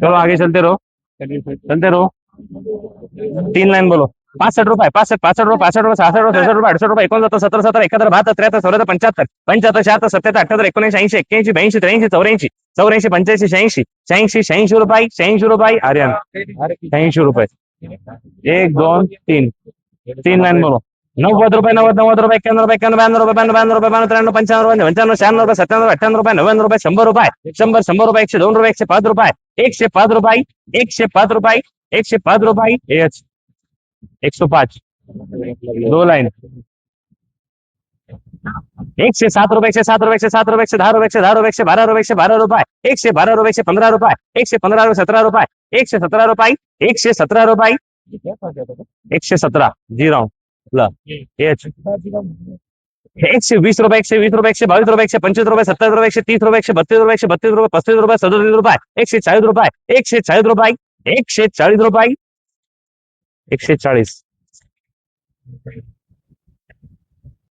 चलो आगे चलते रहो। चलते रहो। तीन लाइन बोलो। पासष्ट रुपये पासष्ट पासष्ट रुपये पासष्ट रुपये सहासष्ट रुपये सहासष्ट रुपये अडुसष्ट रुपये, एकोणसत्तर, सत्तर सत्तर, एकाहत्तर, बहात्तर, त्र्याहत्तर, चौऱ्याहत्तर, पंच्याहत्तर पंच्याहत्तर, शहात्तर सत्याहत्तर अठ्याहत्तर, एकोणऐंशी, ऐंशी, एक्क्याऐंशी, ब्याऐंशी, त्र्याऐंशी, चौऱ्याऐंशी चौऱ्याऐंशी, पंच्याऐंशी, शहाऐंशी शहाऐंशी शहाऐंशी रुपये शहाऐंशी रुपये, आर्यन, शहाऐंशी रुपये. एक, दोन, तीन. तीन लाईन बोलो नव्वद रुपये नव्वद नव्वद रुपए एक्क्याण्णव रुपये एक्क्याण्णव ब्याण्णव रुपये ब्याण्णव ब्याण्णव रुपये ब्याण्णव त्र्याण्णव पंच्याण्णव रुपये पंच्याण्णव शहाण्णव रुपये सत्त्याण्णव अठ्ठ्याण्णव रुपये नव्याण्णव रुपये शंभर रुपये शंभर शंभर रुपये एकशे दोन रुपये एकशे पाच रुपये एकशे पाच रुपये एकशे पाच रुपये एकशे पाच रुपये एच एकशे पाच दो लाईन एकशे सात रुपये एकशे सात रुपये एकशे सात रुपये एकशे दहा रुपये एकशे दहा रुपये एकशे बारा रुपये एकशे बारा रुपये एकशे बारा रुपये एकशे पंधरा रुपये एकशे पंधरा रुपये सतरा रुपये एकशे सतरा रुपये एकशे सतरा रुपये एकशे सतरा झिरो ल एच एकशे वीस रुपये एकशे वीस रुपये एकशे बावीस रुपये एकशे पंचवीस रुपये सत्तावीस रुपये एकशे तीस रुपये एकशे बत्तीस रुपये एकशे बत्तीस रुपये पस्तीस रुपये सदतीस रुपये एकशे चाळीस रुपये एकशे चाळीस रुपये एकशे चाळीस रुपये एकशे चाळीस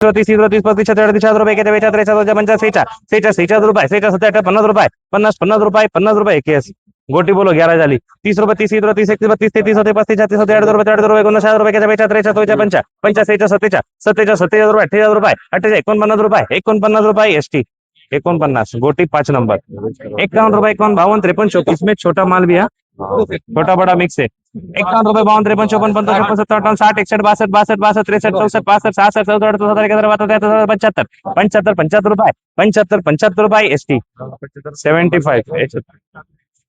तीस तीस तीस पस्तीस छत्तीस रुपये पंचाळीस सेचा सेचाळीस रुपये सेचा सत्तर पन्नास रुपये पन्नास पन्नास रुपये पन्नास रुपये केस गोटी बोलो ग्यारह झाली तीस रुपये तीस तीस तीस एकतीस बत्तीस तेतीस होते पस्तीस छत्तीस होते अडतीस रुपये रुपये एकोणसाठ रुपये बेचाळीस त्रेचाळीस चौच्या पंचा पंचा सेचा सत्तेचा सत्तेचा सत्तेचाळीस रुपये अठ्ठेचाळीस रुपये अठ्ठेचाळीस एकोणपन्नास रुपये एकोणपन्नास रुपये एस टी एकोणपन्नास गोटी पाच नंबर इक्यावन रुपये इक्यावन बावन त्रेपन चौतीस में छोटा माल भी है छोटा बड़ा मिक्स है इक्यावन रुपए बावन त्रेपन चौपन पंद्रह छप्पन सत्तर अट्ठावन साठ एकसठ बासठ बासठ बासठ तिरसठ चौसठ पासष्ट सहासष्ट सदुसष्ट अडुसष्ट सत्तर एकाहत्तर बहात्तर त्र्याहत्तर पंच्याहत्तर पंच्याहत्तर पंच्याहत्तर रुपये पंच्याहत्तर पंच्याहत्तर रुपये एस टी सेव्हन्टी फाईव्ह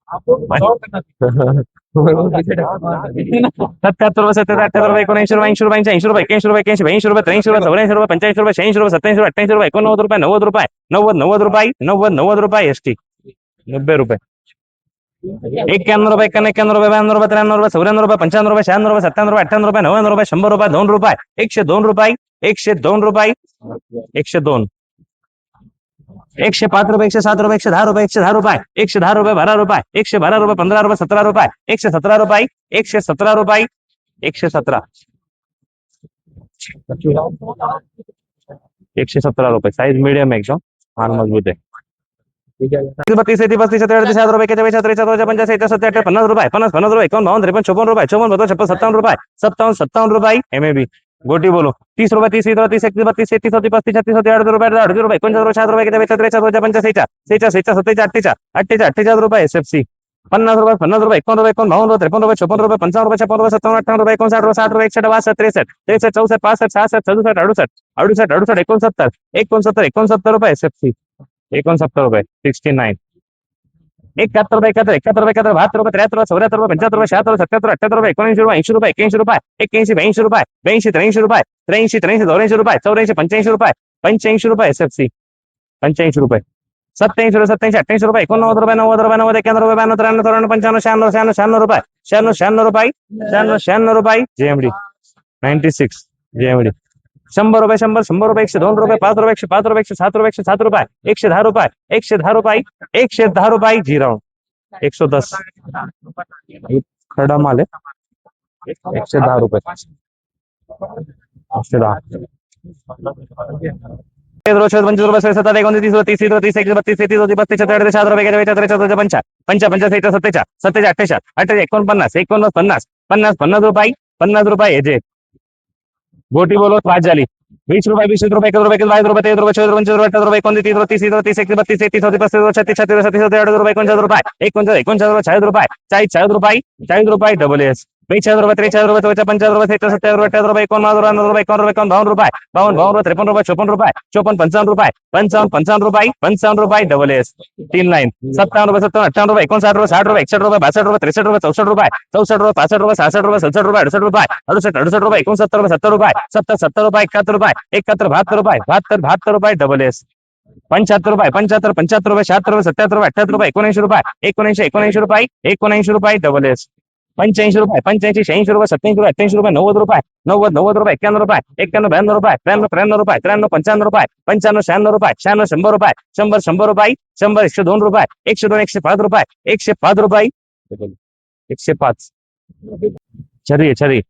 सत्याहत्तर रुपये सत्याहत्तर अठ्याहत्तर रुपये एकोणऐंशी रुपये ऐंशी रुपये ऐंशी रुपये एक्याऐंशी रुपये एक्याऐंशी ब्याऐंशी रुपये त्र्याऐंशी रुपये चौऱ्याऐंशी रुपये पंच्याऐंशी रुपये शहाऐंशी रुपये सत्याऐंशी रुपये अठ्ठ्याऐंशी रुपये एकोणनव्वद रुपये नव्वद रुपये नव्वद नव्वद रुपये नव्वद नव्वद रुपये एस टी नब्बे रुपये एक्क्याण्णव रुपये एक्क्याण्णव एक्क्याण्णव रुपये ब्याण्णव रुपये त्र्याण्णव रुपये चौऱ्याण्णव रुपये पंच्याण्णव रुपये शहाण्णव रुपये सत्त्याण्णव रुपये अठ्ठ्याण्णव रुपये नव्याण्णव रुपये शंभर रुपये दोन रुपये एकशे दोन रुपये एकशे दोन रुपये एकशे दोन एकशे पाच रुपये एकशे सात रुपये एकशे दहा रुपये एकशे दहा रुपये एकशे दहा रुपये बारा रुपये एकशे बारा रुपये पंधरा रुपये सतरा रुपये एकशे सतरा रुपये एकशे सतरा रुपये एकशे सतरा एकशे सतरा रुपये साईज मीडियम एकदम फार मज़बूत आहे बत्तीस छत्तीस अडतीस हज़ार रुपये पंचाळीस एकशे सत्तर पन्नास रुपये पन्नास पन्नास रुपये एकावन्न बावन्न त्रेपन्न चोपन्न रुपये चोपन्न बत्तीस छप्पन सत्तावन्न रुपये सत्तावन्न सत्तावन्न रुपये एम ए बी गोटी बोलो। तीस रुपये, तीस तीस तीस एकतीस बत्तीस तेहतीस होती पस्तीस छत्तीस होती अडतीस रुपये अडतीस रुपये एकोणचाळीस रुपये सात रुपये एकेचाळीस त्रेचाळीस पंचाळीस सेचा सेचा सेचा सत्तेचाळीस अठ्ठेचाळीस अठ्ठेचाळीस अठ्ठेचाळीस रुपये एस एफ़ सी पन्नास रुपये पन्नास रुपये एकोण रुपये एकोण बावन्न रुपये त्रेपन्न रुपये चोपन्न रुपये पंचावन्न रुपये, छप्पन रुपये सत्तावन्न अठ्ठावन्न रुपये एकोणसाठ रुपये, साठ रुपये एकसष्ट बासष्ट त्रेसष्ट त्रेसष्ट चौसष्ट पासष्ट सहासष्ट सदुसष्ट, अडुसष्ट अडुसष्ट अडुसष्ट, एकोणसत्तर एकोणसत्तर एकोणसत्तर रुपये एस एफ़ सी एकोणसत्तर रुपये सिक्स्टी नाईन एकाहत्तर रुपये एकाहत्तर एकाहत्तर रुपये एकाहत्तर बहात्तर रुपये त्र्याहत्तर चौऱ्याहत्तर रुपये पंच्याहत्तर रुपये शहात्तर सत्याहत्तर अठ्याहत्तर रुपये एकोणऐंशी रुपये ऐंशी रुपये एक्याऐंशी रुपये एक्याऐंशी ब्याऐंशी रुपये ब्याऐंशी त्र्याऐंशी रुपये त्र्याऐंशी त्र्याऐंशी चौऱ्याऐंशी रुपये चौऱ्याऐंशी पंच्याऐंशी रुपये पंच्याऐंशी रुपये एस एफ पंच्याऐंशी रुपये. सत्याऐंशी रुपये सत्याऐंशी अठ्ठ्याऐंशी रुपये एकोणनव्वद रुपये नव्वद रुपये नव्वद एक्याण्णव रुपये ब्याण्णव त्र्याण्णव चौऱ्याण्णव पंच्याण्णव शहाण्णव शहाण्णव शहाण्णव रुपये शहाण्णव शहाण्णव रुपये शहाण्णव शहाण्णव रुपये जेएमडी नाईन्टी सिक्स जेएमडी शंभर रुपये, शंभर शंभर रुपये, एकशे दोन रुपये, पाच रुपये, एकशे, पाच रुपये, एकशे सात रुपये, एकशे सात रुपये, एकशे दहा रुपये, एकशे दहा रुपये, एकशे दहा रुपये, झिरो. एकशे दस. खडा माल आहे. एकशे दहा दहा. पंचवीस रुपये सत्तर एकोणतीस, तीस तीस तीस तीस एकशे बत्तीस तेहतीस होती पस्तीस छत्तीस सात गोटी बोलवत पाच झाली. वीस रुपये वीस रुपये एक रुपये बावीस रुपये तेवीस रुपये चौदा पंचवीस रुपये अठरा रुपये एकोणतीस तीस रुपये तीस तीस एकतीस बत्तीस तेहतीस होती पस्तीस रुपये छत्तीस छत्तीस छत्तीस होते अडीच रुपये एकोणचाळीस रुपये एकोणचाळीस एकोणचाळीस रुपये चाळीस रुपये चाळीस चाळीस रुपये चाळीस रुपये डबल एस बेचाळीस रुपये। त्रेचाळीस रुपये पंचाळीस रुपये सत्तर रुपये अठ्ठावीस रुपये एकोणनव्वद रुपये रुपये रुपये रुपये पंचावन्न रुपये डबल एस तीन सत्तावन्न रुपये सत्तावन्न अठ्ठावन्न रुपये एकोणसाठ रुपये साठ रुपये अडुसष्ट अडुसष्ट रुपये एकोणसत्तर रुपये सत्तर रुपये, सत्तर सत्तर रुपये, एकाहत्तर रुपये बहात्तर रुपये, बहात्तर बहात्तर रुपये डबल एस पंच्याऐंशी रुपये पंच्याऐंशी शहाऐंशी रुपये सत्याऐंशी रुपये अठ्ठ्याऐंशी रुपये नव्वद रुपये नव्वद नव्वद रुपये एक्क्याण्णव रुपये एक्क्याण्णव ब्याण्णव रुपये त्र्याण्णव त्र्याण्णव रुपये त्र्याण्णव पंच्याण्णव रुपये पंच्याण्णव शहाण्णव रुपये शहाण्णव शंभर रुपये शंभर शंभर रुपये शंभर एकशे दोन रुपये एकशे दोन एकशे पाच रुपये एकशे पाच रुपये एकशे पाच. छरी आहे छरी.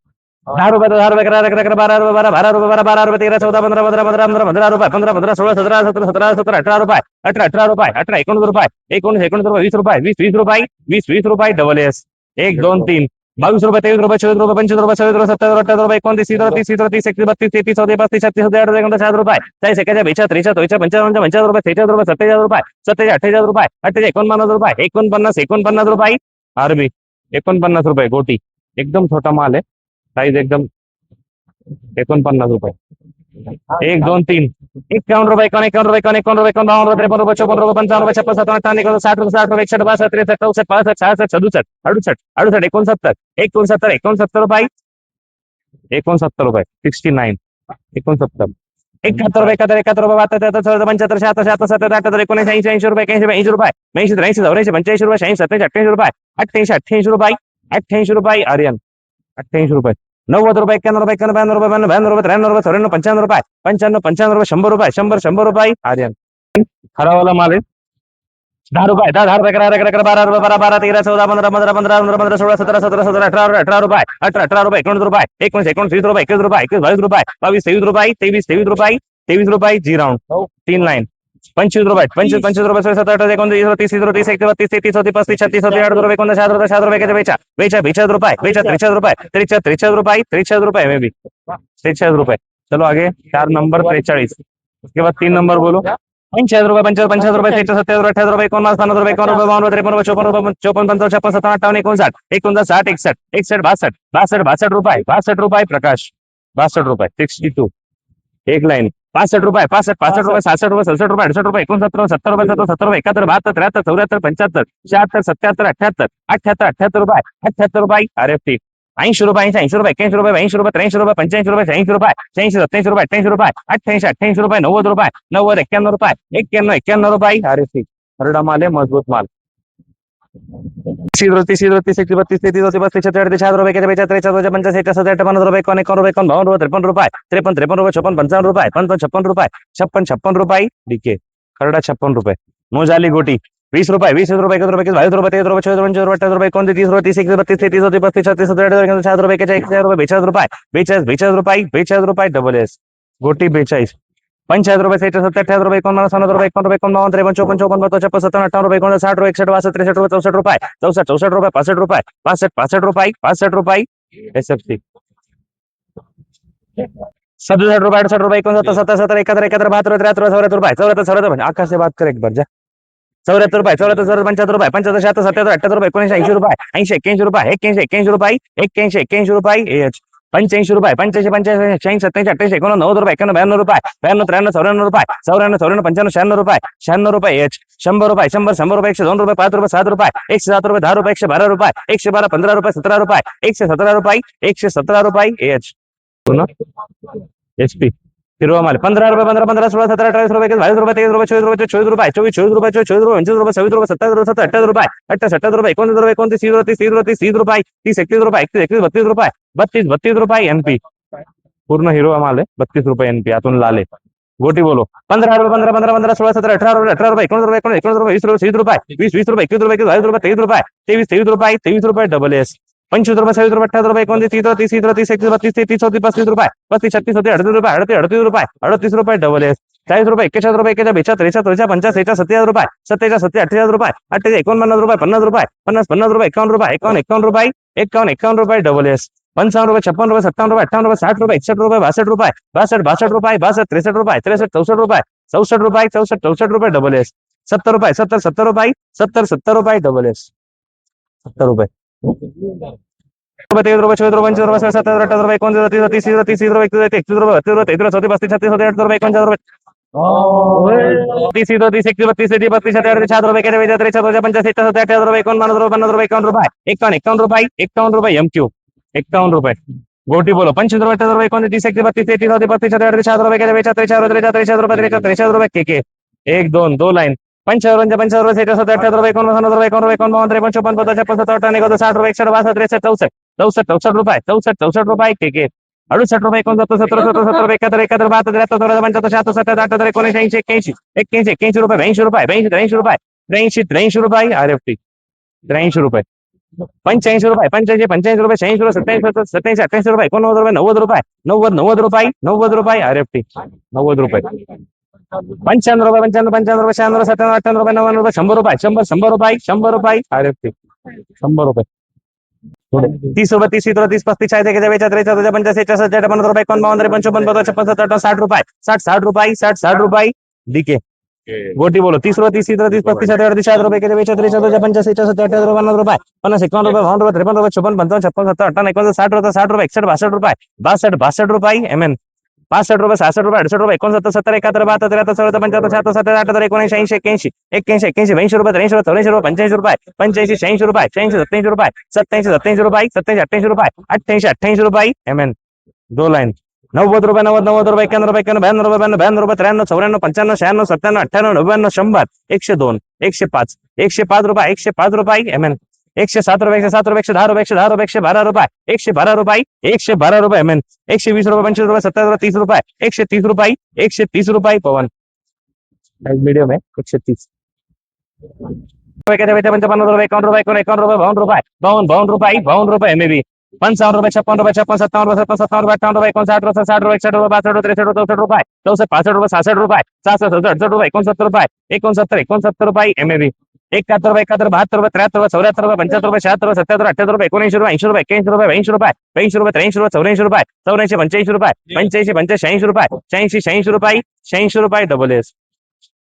दहा रुपये दहा रुपये अकरा अकरा अकरा बारा रुपये बारा बारा रुपये बारा बारा रुपये तेरा चौदा पंधरा पंधरा पंधरा पंधरा पंधरा रुपये पंधरा पंधरा सोळा सतरा सतरा सतरा सतरा अठरा रुपये अठरा अठरा रुपये अठरा एकोणीस रुपये एकोणीस एकोणीस रुपये वीस रुपये वीस वीस रुपये वीस वीस रुपये डबल एस एक दोन तीन. बावीस रुपये तेवीस रुपये चोवीस रुपये पंचवीस रुपये सव्वीस रुपये सत्तर अठ्ठावीस रुपये एकोणतीस तीस रुपये तीस तीस एकतीस बत्तीस तेहतीस चौतीस पस्तीस छत्तीस सत्तर एकोणतीस सात रुपये. चाळीस एकाच्या बेचाळीस त्रेचाळीस चौचाळीस पंचावन्न पंचावन्न रुपये सेहेचाळीस रुपये सत्तेचाळीस रुपये सत्तेचाळीस अठ्ठेचाळीस रुपये अठ्ठेचाळीस एकोणपन्नास रुपये एकोणपन्नास एकोणपन्नास रुपये. आरबी एकोणपन्नास रुपये गोटी. एकदम छोटा माल आहे. साईज एकदम एकोणपन्नास रुपये. एक दोन तीन. एकावन्न रुपये एकावन्न एकावन्न रुपये एकावन्न एकावन्न रुपये एकावन्न बावन्न रुपये त्रेपन्न रुपये चौपन्न रुपये पंचावन्न रुपये छप्पन सत्तावन्न अठ्ठावन्न एकोणसाठ साठ रुपये साठ रुपये एकसष्ट बासष्ट त्रेसष्ट चौसष्ट पासष्ट सहासष्ट सदुसष्ट अडुसष्ट अडुसष्ट एकोणसत्तर एकोणसत्तर एकोणसत्तर रुपये. एकोणसत्तर रुपये सिक्स्टी नाईन एकोणसत्तर. एकाहत्तर रुपये एकाहत्तर एकाहत्तर रुपये बहात्तर चौदा पंच्याहत्तर शहात्तर शहात्तर सत्तर अठ्याहत्तर एकोणऐंशी ऐंशी ऐंशी रुपये ऐंशी ऐंशी रुपये ऐंशी त्र्याऐंशी चौऱ्याऐंशी पंच्याऐंशी रुपये शहाऐंशी सत्याऐंशी अठ्ठ्याऐंशी रुपये अठ्ठ्याऐंशी अठ्ठ्याऐंशी रुपये अठ्ठ्याऐंशी रुपये आर्यन अठ्ठ्याऐंशी रुपये. नव्वद रुपये एक्क्याण्णव रुपये एक्क्याण्णव ब्याण्णव रुपये ब्याण्णव ब्याण्णव रुपये त्र्याण्णव रुपये चौऱ्याण्णव पंच्याण्णव रुपये पंच्याण्णव पंच्याण्णव रुपये शंभर रुपये शंभर शंभर रुपये आर्यन खरावाला माल आहे दहा रुपये दहा दहा रुपये अकरा अकरा अकरा बारा रुपये बारा बारा तेरा चौदा पंधरा पंधरा पंधरा पंधरा पंधरा सोळा सतरा सतरा सतरा अठरा रुपये अठरा रुपये अठरा अठरा रुपये एकोणीस रुपये एकोणीस एकोणीस वीस रुपये एकवीस रुपये एकवीस बावीस रुपये बावीस तेवीस रुपये तेवीस तेवीस रुपये तेवीस रुपये जी राऊंड तीन लाईन पंचवीस बेचाळीस रुपये बेचा त्रेचाळीस रुपये त्रेचाळीस त्रेचाळीस रुपये त्रेचाळीस रुपये मे बी त्रेचाळीस रुपये. चलो आगे चार नंबर त्रेचाळीस. उसके बाद तीन नंबर बोलो? पंचायत रुपये पंचायत पंचायत रुपये एकोणपन्नास पन्नास रुपये एकोण रुपये बावन्न त्रेपन्न रुपये चोपन्न रुपये चोपन्न पंचावन्न छप्पन सत्तावन्न अठ्ठावन्न एकोणसाठ. एकोणसाठ साठ एकसष्ट बासष्ट बासष्ट बासष्ट रुपये बासष्ट रुपये प्रकाश. बासठ रुपए सिक्स्टी टू एक लाइन. पासष्ट रुपये पासष्ट पासष्ट रुपये सहासष्ट रुपये सदुसष्ट रुपये अडुसष्ट रुपये एकोणसत्तर सत्तर रुपये सत्तर सत्तर रुपये एकाहत्तर बहत्तर त्र्याहत्तर चौऱ्याहत्तर पंच्याहत्तर शहात्तर सत्याहत्तर अठ्याहत्तर अठ्याहत्तर अठ्याहत्तर रुपये अठ्याहत्तर रुपये एफ़ टी ऐंशी रुपये ऐंशी ऐंशी रुपये एक्याऐंशी रुपये ऐंशी रुपये त्र्याऐंशी रुपये पंच्याऐंशी रुपये शहाऐंशी रुपये शहाऐंशी सत्याऐंशी रुपये अठ्ठ्याऐंशी रुपये अठ्ठ्याऐंशी अठ्ठ्याऐंशी रुपये नव्वद रुपये नव्वद एक्क्याण्णव रुपये एक्क्याण्णव एक्क्याण्णव रुपये एफ़ टी हरडा माल आहे मज़बूत माल. तीस तीस तीस एकतीस बत्तीस तेहतीस चौतीस पस्तीस छत्तीस अडतीस शहात्तर रुपये किती त्रेचाळीस पंचाळीस एकसष्ट सत्तर पन्नास रुपये एकावन्न एकावन्न रुपये एकावन्न बावन्न रुपये त्रेपन्न रुपये त्रेपन्न त्रेपन्न रुपये छप्पन पंचावन्न रुपये पंचावन्न छप्पन रुपये छप्पन छप्पन रुपये डीके खरडा छप्पन रुपये मोजाली गोटी वीस रुपये वीस रुपये एकवीस रुपये बावीस रुपये तेवीस रुपये चौदा पंचवीस रुपये अठ्ठावीस रुपये एकोणतीस तीस रुपये तीस एकतीस बत्तीस तेहतीस चौतीस पस्तीस छत्तीस सत्तर अठ्ठावीस शहात्तर रुपये एकेचाळीस एकचाळीस रुपये बेचाळीस रुपये बेचाळीस बेचाळीस रुपये बेचाळीस रुपये डबल एस गोटी बेचाळीस पंचायत रुपये सेहेचाळीस सत्तर रुपये एकोणपन्नास पन्नास रुपये एकावन्न रुपये एकोणबावन्न त्रेपन्न चौपन्न चौपन्न बत्तीस छप्पन सत्तावन्न अठ्ठावन्न रुपये एकोणसाठ साठ रुपये एकसष्ट बासष्ट त्रेसष्ट रुपये चौसष्ट रुपये चौसष्ट चौसष्ट रुपये पासष्ट रुपये पासष्ट पासष्ट रुपये पासष्ट रुपये एस एफ़ सी सदुसष्ट रुपये अडसष्ट रुपये एकोणसत्तर सत्तर सत्तर एकाहत्तर एकाहत्तर बहात्तर त्र्याहत्तर चौऱ्याहत्तर रुपये चौऱ्याहत्तर चौऱ्याहत्तर आकाश से बात कर एक बार जा चौऱ्याहत्तर रुपये चौऱ्याहत्तर चौऱ्याहत्तर पंच्याहत्तर रुपये पंच्याहत्तर शहात्तर सत्याहत्तर अठ्याहत्तर रुपये एकोणीसशे ऐंशी रुपये ऐंशी एक्क्याऐंशी रुपये रुपये रुपये एच पंच्याऐंशी रुपये पंच्याऐंशी पंच्याऐंशी शहाऐंशी सत्याऐंशी अठ्ठ्याऐंशी एकोणनव्वद नव्वद रुपये एक्याण्णव ब्याण्णव रुपये ब्याण्णव त्र्याण्णव चौऱ्याण्णव रुपये चौऱ्याण्णव चौऱ्याण्णव पंच्याण्णव शहाण्णव रुपये शहाण्णव रुपये एच शंभर रुपये शंभर शंभर रुपये एकशे दोन रुपये पाच रुपये सात रुपये एकशे सात रुपये दहा रुपये एकशे बारा रुपये एकशे बारा पंधरा रुपये सतरा रुपये एकशे सत्रह रुपये एकशे सतरा रुपये एच. H P. हिरवा माल पंधरा रुपये पंधरा पंधरा सोळा सतरा अठरा रुपये बावीस रुपये तेवीस रुपये चोवीस रुपये चोवीस रुपये चोवीस चोवीस रुपये चोवीस रुपये पंचवीस रुपये सव्वीस रुपये सत्तावीस रुपये सत्तर अठ्ठावीस रुपये अठ्ठावीस अठ्ठावीस रुपये एकोणतीस रुपये एकोणतीस तीस रुपये तीस रुपये तीस रुपये तीस एकतीस रुपये एकतीस एकतीस बत्तीस रुपये बत्तीस बत्तीस रुपये एनपी पूर्ण हिरवा माल आहे बत्तीस रुपये एनपी आतून लाल आहे. गोटी बोलो. पंधरा रुपये पंधरा पंधरा पंधरा सोळा सतरा अठरा रुपये अठरा रुपये एकोणीस रुपये एकोणीस एकोणीस रुपये वीस रुपये वीस रुपये वीस वीस रुपये एकवीस रुपये एकवीस बावीस रुपये तेवीस रुपये तेवीस तेवीस रुपये तेवीस रुपये डबल एस पंचवीस रुपये सव्वीस रुपये अठ्ठावीस रुपये एकोणतीस तीस तीस तीस तीस एकतीस, बत्तीस तेहतीस चौतीस, पस्तीस रुपये, पस्तीस, छत्तीस होते अडतीस रुपये, अडतीस अडतीस रुपये अडतीस रुपये डबल एस चाळीस रुपये, एक्केचाळीस रुपये एकेच्या बेचा त्रेचा त्रेचा पंचास सेचा सत्तेचाळीस रुपये, सत्तेचाळीस सत्ते अठ्ठेचाळीस रुपये, अठ्ठेचाळीस, एकोणपन्नास रुपये, पन्नास रुपये, पन्नास पन्नास रुपये, एकावन्न रुपये, एकावन्न एकावन्न रुपये, एकावन्न एकावन्न रुपये डबल एस पंचावन्न रुपये, छप्पन रुपये सत्तावन रुपये, अठ्ठावन्न रुपये, साठ रुपये, एकसष्ट रुपये, बासष्ट रुपये, बासष्ट बासष्ट रुपये, बासष्ट, त्रेसष्ट रुपये, त्रेसष्ट, चौसष्ट रुपये चौसठ रुपये, चौसष्ट चौसष्ट रुपये डबल एस सत्तर रुपये, सत्तर सत्तर रुपये, सत्तर सत्तर रुपये डबल एस सत्तर रुपये. रुपये गोटी बोलो पंचवीस रुपये अठ्ठावीस रुपये एकोणतीस तीस एकतीस बत्तीस तेहतीस चौतीस पस्तीस अठ्ठावीस छात्र रुपये केले त्रेचाळीस त्रेचाळीस त्रेचाळीस रुपये त्रेचाळीस त्रेचाळीस रुपये के के एक, दोन, दो लाईन पंचावन्न पंचावन्न रुपये सत्तर अठ्ठावीस रुपये एकोणपन्नास रुपये एकोणनव्वद एकोणबावन्न त्रेपन्न चोपन्न पन्नास छप्पन सत्तर अठ्ठावन्न एकोणतीस साठ, रुपये एकसष्ट बासष्ट, त्रेसष्ट, चौसष्ट चौसष्ट चौसष्ट रुपये, चौसष्ट चौसष्ट रुपये के के अडुसष्ट रुपये, एकोणसत्तर, सत्तर सत्तर सत्तर रुपये, एकाहत्तर एकाहत्तर, बहात्तर, त्र्याहत्तर चौदा पंच्याहत्तर, शहात्तर सत्तर अठ्याहत्तर एकोणीस, ऐंशी रुपये, ब्याऐंशी रुपये, ब्याऐंशी, त्र्याऐंशी रुपये, त्र्याऐंशी त्र्याऐंशी रुपये एफ़ टी त्र्याऐंशी रुपये. पंच्याऐंशी रुपये, पंच्याऐंशी पंच्याऐंशी रुपये, शहाऐंशी रुपये, सत्याऐंशी सत्याऐंशी अठ्ठ्याऐंशी रुपये, एकोणनव्वद रुपये, नव्वद रुपये, नव्वद नव्वद रुपये नव्वद रुपये एफ़ टी नव्वद रुपये. पंच्याण्णव रुपये पंच्याण्णव पंच्याण्णव रुपये शहाण्णव सत्त्याण्णव अठ्ठ्याण्णव रुपये नव्याण्णव रुपये शंभर रुपये शंभर शंभर रुपये शंभर रुपये अरे शंभर रुपये. तीस रुपये तीस रुपये तीस पस्तीस चाळीस एकशे बेचाळीस त्रेचाळीस चौदा पंचाळीस एकसष्ट सत्तर पन्नास रुपये एकोण बावन्न त्रेपन्न चोपन्न छप्पन सत्तर साठ रुपये. साठ साठ रुपये साठ साठ रुपये. डीके गोटी बोलो. तीस रुपये तीस तीस रुपये तीस पस्तीस अडतीस साठ रुपये बेचाळीस त्रेचाळीस चौदा पंचाळीस एकसष्ट सत्तर अठ्ठावीस पन्नास रुपये पन्नास एकावन्न रुपये बावन्न रुपये त्रेपन्न रुपये छप्पन पंचावन्न छप्पन सत्तर अठ्ठावन्न एकोणसाठ साठ रुपये साठ रुपये एकसठ बासष्ट रुपये. बासष्ट बासष्ट रुपये एम एन. पासष्ट रुपये सहासष्ट रुपये अडसष्ट रुपये एकोणसत्तर सत्तर एकाहत्तर बहात्तर त्र्याहत्तर चौदा पंच्याहत्तर शहात्तर सत्तर अठ्याहत्तर एकोणऐंशी ऐंशी एक्याऐंशी एक्क्याऐंशी एक्क्याऐंशी ऐंशी रुपये त्र्याऐंशी रुपये चौऱ्याऐंशी रुपये पंच्याऐंशी रुपये पंच्याऐंशी शहाऐंशी रुपये शहाऐंशी सत्याऐंशी रुपये सत्याऐंशी सत्याऐंशी रुपये सत्याऐंशी अठ्ठ्याऐंशी रुपये अठ्ठ्याऐंशी अठ्ठ्याऐंशी रुपये एम एन दो लाईन नव्वद रुपये नव्वद नव्वद रुपये एक्याण्णव रुपये एक्याण्णव ब्याण्णव रुपये ब्याण्णव ब्याण्णव रुपये त्र्याण्णव चौऱ्याण्णव पंच्याण्णव शहाण्णव सत्त्याण्णव अठ्ठ्याण्णव नव्याण्णव शंभर एकशे दोन एकशे पाच एकशे पाच रुपये एकशे पाच रुपये एम एन एकशे सात रुपये, एकशे सात रुपये, एकशे दहा रुपये, एकशे दहा रुपये, एकशे बारा रुपये, एकशे बारा रुपये, एकशे बारा रुपये एम एन एकशे वीस रुपये, पंचवीस रुपये, सत्तर रुपये, तीस रुपये, एकशे तीस रुपये, एकशे तीस रुपये, पवन. मीडियम आहे एकशे तीस. पंचावन्न रुपये, एकावन्न रुपये एकोण एकावन्न रुपये बावन्न रुपये बावन्न बावन्न रुपये बावन्न रुपये एम बी पंचावन्न रुपये, छप्पन रुपये, छप्पन सत्तावन्न रुपये सत्तावन्न सत्तावन्न रुपये अठ्ठावन्न रुपये, एकोणसाठ रुपये साठ रुपये एकसष्ट रुपये बासष्ट रुपये त्रेसष्ट रुपये चौसष्ट रुपये चौसष्ट पासष्ट रुपये सहासष्ट रुपये सहासष्ट सदुसष्ट अडुसष्ट रुपये, एकोणसत्तर रुपये एकोणसत्तर रुपये एम बी एकाहत्तर रुपये एकाहत्तर बहात्तर रुपये त्र्याहत्तर रुपये चौऱ्याहत्तर रुपये पंच्याहत्तर रुपये शहात्तर रुपये सत्याहत्तर अठ्याहत्तर रुपये एकोणऐंशी रुपये ऐंशी रुपये एक्याऐंशी रुपये ऐंशी रुपये ऐंशी रुपये त्र्याऐंशी रुपये चौऱ्याऐंशी रुपये चौऱ्याऐंशी पंच्याऐंशी रुपये पंच्याऐंशी पंच्याऐंशी रुपये शहाऐंशी शहाऐंशी रुपये शहाऐंशी रुपये डबल एस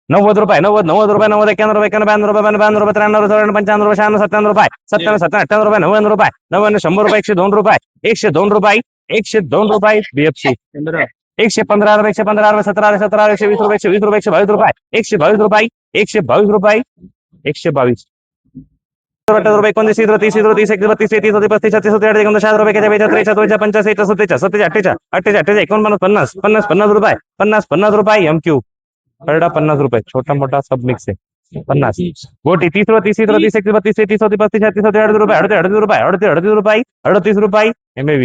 नव्वद रुपये नव्वद नव्वद रुपये नव्वद एक्याण्णव रुपये एक्याण्णव रुपये ब्याण्णव रुपये त्र्याण्णव चौऱ्याण्णव पंच्याण्णव रुपये शहाण्णव सत्त्याण्णव रुपये सत्त्याण्णव सत्त्याण्णव अठ्ठ्याण्णव रुपये नव्याण्णव रुपये नव्याण्णव शंभर रुपये एकशे दोन रुपये एकशे दोन रुपये एकशे दोन रुपये बीएफसी एकशे पंधरा रुपये एकशे पंधरा रुपये सतरा सतरा एकशे वीस रुपये एकशे वीस रुपये एकशे बावीस रुपये एकशे बावीस रुपये एकशे बावीस रुपये एकशे बावीस तीस तीस तीस, एक बत्तीस पस्तीस छत्तीस, सत्तर एकोणतीस शहात्तर रुपये त्रेचाळीस पंचाळीस सत्तेचाळीस सत्तेचाळीस अठ्ठेचाळीस अठ्ठेचाळीस अठ्ठेचाळीस एकोणपन्नास पन्नास छोटा मोठा सब मिक्स आहे पन्नास। गोटी, तीस तीस तीस तीस एकतीस बत्तीस तेहतीस चौतीस पस्तीस छत्तीस सत्तर अडतीस रुपये अडतीस अडतीस रुपये अडतीस अडतीस एम ए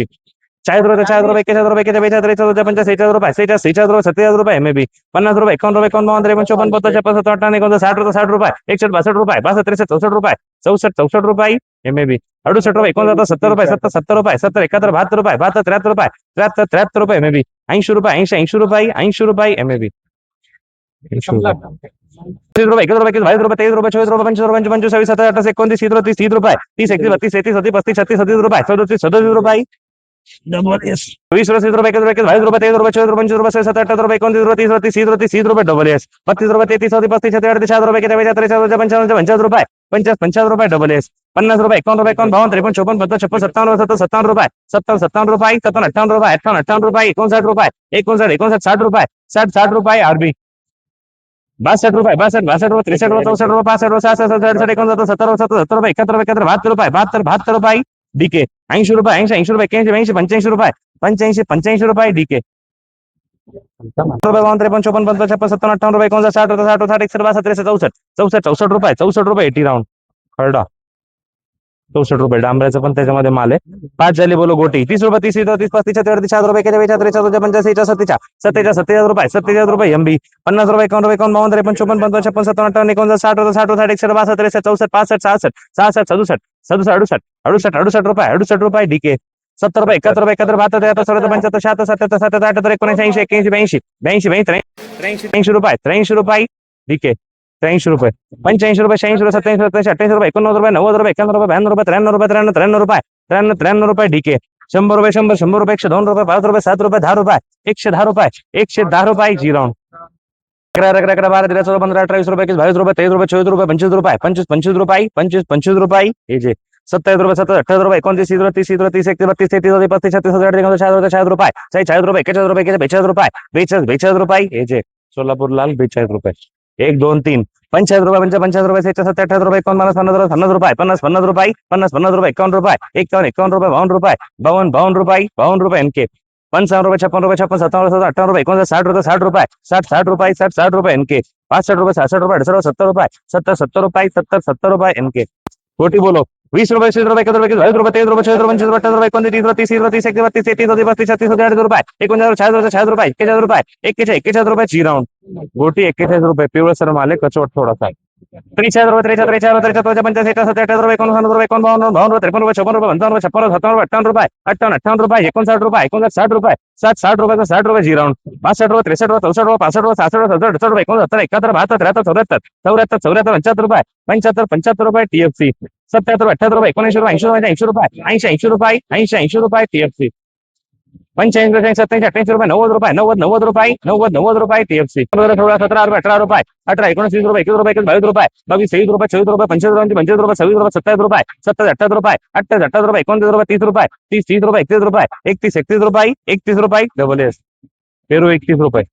चाळीस रुपये चाळीस रुपये एकेचाळीस रुपये एकेचाळीस बेचाळीस त्रेचाळीस चौदा पंचाळीस सेचाळीस रुपये सेचाळीस सेचाळीस रुपये सत्तेचाळीस रुपये एम बी पन्नास रुपये एकावन्न रुपये एकावन्न त्रेपन्न चोपन्न अठ्ठावन्न एकोणसाठ साठ रुपये साठ रुपये एकसष्ट बासष्ट रुपये बासष्ट त्रेसष्ट चौसष्ट रुपये चौसष्ट चौसष्ट रुपये एम ए बी अडुसष्ट रुपये एकोणसत्तर सत्तर रुपये सत्तर सत्तर रुपये सत्तर एकाहत्तर बहात्तर रुपये बहात्तर त्र्याहत्तर रुपये त्र्याहत्तर त्र्याहत्तर रुपये एम ए बी ऐंशी रुपये ऐंशी ऐंशी रुपये ऐंशी रुपये एम ए बी तीस रुपये एकवीस रुपये बावीस रुपये तेवीस रुपये रुपये पंचवीस रुपये पंचवीस सव्वीस सत्तर अठ्ठावीस एकोणतीस तीस रुपये तीस रुपये तीस एकतीस बत्तीस तेहतीस सत्तीस पस्तीस छत्तीस सत्तीस रुपये सदतीस सदतीस रुपये डबल एस वीस रुपये तीस पंचवीस रुपये सत्तर अठ्ठावीस रुपये एकोणतीस रुपये तीस रुपये तीस रुपये तीस रुपये डबल एस पंचास पंचावन्न रुपये डबल एस पन्नास रुपये एकावन्न रुपये एकावन्न बावन्न त्रेपन्न चोपन्न पत्तर छप्पन सत्तावन्न सत्तर सत्तावन्न रुपये सत्तर सत्तावन्न रुपए सत्तावन्न अठ्ठावन्न रुपये अठ्ठावन्न अठ्ठावन्न रुपये एकोणसाठ रुपये एकोणसाठ एकोणसाठ साठ रुपये साठ साठ रुपये आरबी. रुपये बासष्ट बासष्ट रुपये त्रेसष्ट रुपये चौसष्ट रुपये पासष्ट रुपये सहासष्ट सत्तर एकोणसत्तर सत्तर रुपये सत्तर सत्तर रुपये एकाहत्तर रुपये एकाहत्तर बहात्तर रुपये बहात्तर बहात्तर रुपये डीके ऐसी रुपये ऐसी ऐसी रुपये ऐसी ऐंशी पंच्याऐंशी रुपये पंच पंच्याऐंशी रुपये डीके रुपये बावन्न त्रेपन्न चोपन्न सत्तर छप्पन सत्तावन्न अठ्ठावन्न रुपये सा साठ साठ साठ एकसष्ट बासष्ट से चौसठ चौसठ चौसठ रुपये चौसठ रुपये एटी राउंड खरडा चौसष्ट रुपये. डांबऱ्याचं पण त्याच्यामध्ये माल आहे. पाच झाले बोलो गोटी. तीस रुपये, तीस तीस तीस पस्तीस छत्तीस चार रुपये त्रेचाळीस पंचाळीस सत्तेचाळीस सत्तेचाळीस सत्तेचाळीस रुपये सत्तेचाळीस रुपये एमबी पन्नास रुपये, एकावन्न रुपये, एकावन्न, बावन्न, त्रेपन्न, चोपन्न, पंचावन्न, छप्पन, सत्तावन्न, अठ्ठावन्न, एकोणसाठ, साठ रुपये साठ साठ एकसष्ट, बासष्ट, त्रेसष्ट, चौसष्ट, पासष्ट, सहासष्ट सहासष्ट, सदुसष्ट सदुसष्ट, अडुसष्ट अडुसष्ट अडुसष्ट रुपये अडुसष्ट रुपये डीके सत्तर रुपये, एकाहत्तर रुपये, एकाहत्तर, बहात्तर, त्र्याहत्तर, चौऱ्याहत्तर, पंच्याहत्तर, शहात्तर, सत्याहत्तर सत्याहत्तर, अठ्याहत्तर, एकोणऐंशी, ऐंशी एक्याऐंशी ब्याऐंशी ब्याऐंशी ब्याऐंशी, त्र्याऐंशी रुपये त्र्याऐंशी रुपये डीके त्र्याऐंशी रुपये। पंच्याऐंशी रुपये शहाऐंशी रुपये सत्याऐंशी सत्याऐंशी अठ्ठ्याऐंशी रुपये एकोणनव्वद रुपये नव्वद रुपये एकावन्न रुपये ब्याण्णव रुपये त्र्याण्णव रुपये त्र्याण्णव त्र्याण्णव रुपये त्र्याण्णव त्र्याण्णव रुपये डीके। शंभर रुपये, शंभर शंभर रुपये एकशे दोन रुपये, पाच रुपये, सात रुपये दहा रुपये एकशे दहा रुपये एकशे दहा रुपये जी राऊंड अकरा अकरा अकरा बारा तेरा चौदा पंधरा अठ्ठावीस रुपये एकवीस बावीस रुपये तेवीस रुपये चोवीस रुपये पंचवीस रुपये पंचवीस पंचवीस रुपये पंचवीस पंचवीस रुपये रुपये सत्तर अठ्ठावीस रुपये, एकोणतीस, तीस रुपये, तीस तीस रुपये एकतीस, बत्तीस तेहतीस पस्तीस छत्तीस सत्तर अठ्ठावीस चाळीस रुपये चाळीस रुपये चाळीस चाळीस रुपये एकेचाळीस रुपये बेचाळीस रुपये बेचाळीस बेचाळीस रुपये लाल बेचाळीस रुपये। एक दोन तीन. पंचाळीस रुपये पंचा पंचाळीस रुपये सत्तर अठ्ठावीस रुपये एकोणपन्नास पन्नास रुपये पन्नास रुपये पन्नास पन्नास रुपये पन्नास पन्नास रुपये एकावन्न रुपये एकावन्न एकावन्न रुपये बावन्न रुपये बावन्न बावन्न रुपये बावन्न रुपये एनके पंचावन्न रुपये छप्पन रुपये छप्पन सत्तावन्न सत्तर अठ्ठावन्न रुपये एकोणसाठ साठ रुपये साठ रुपये साठ साठ रुपये साठ साठ रुपये एनके पासष्ट रुपये सहासष्ट रुपये अडसष्ट सत्तर रुपये सत्तर सत्तर रुपये सत्तर सत्तर रुपये एनके कोटी बोलो. वीस रुपये तीस रुपये एकत्र रुपये बावीस रुपये तेवीस रुपये चौदा पंचवीस रुपये रुपये एकोणतीस तीस तीस एकतीस बत्तीस छत्तीस सत्तर अडतीस रुपये एकोणचाळीस चाळीस रुपये चाळीस रुपये एक्केचाळीस रुपये एक्केचाळीस एक्केचाळीस रुपये ची राऊंड गोटी एक्केचाळीस रुपये पिवळं सर माल आहे कचवट थोडासा आहे त्रेचाळीस रुपये त्रेचाळीस त्रेचाळीस त्रेचाळीस चौदा पंचाळीस एकावन्न सत्तर अठ्याहत्तर रुपये एकोणसाठ रुपये एकोणबावन्न बावन्न रुपये त्रेपन्न अठ्ठावन्न रुपये अठ्ठावन्न अठ्ठावन्न रुपये एकोणसाठ रुपये एकोणसाठ साठ साठ रुपये साठ चौऱ्याहत्तर पंच्याहत्तर रुपये पंच्याहत्तर पंच्याहत्तर रुपये टीएफसी सत्याहत्तर अठ्याहत्तर रुपये एकोणऐंशी रुपये ऐंशी रुपये ऐंशी रुपये ऐंशी ऐंशी रुपये ऐंशी ऐंशी रुपये टीएफसी पंच्याऐंशी रुपये सत्याऐंशी अठ्ठ्याऐंशी रुपये नव्वद रुपये नव्वद नव्वद रुपये नव्वद नव्वद रुपये टीएफसी सोळा सतरा रुपये अठरा रुपये अठरा एकोणीस रुपये एकवीस रुपये बावीस रुपये बावीस तेवीस रुपये चोवीस रुपये पंचवीस रुपये पंचवीस रुपये सव्वीस रुपये सत्तावीस रुपये सत्तावीस अठ्ठावीस रुपये अठ्ठावीस अठ्ठावीस रुपये एकोणतीस रुपये तीस रुपये तीस तीस रुपये एकतीस रुपये एकतीस एकतीस रुपये एकतीस रुपये डबल एस पेरू एकतीस रुपये.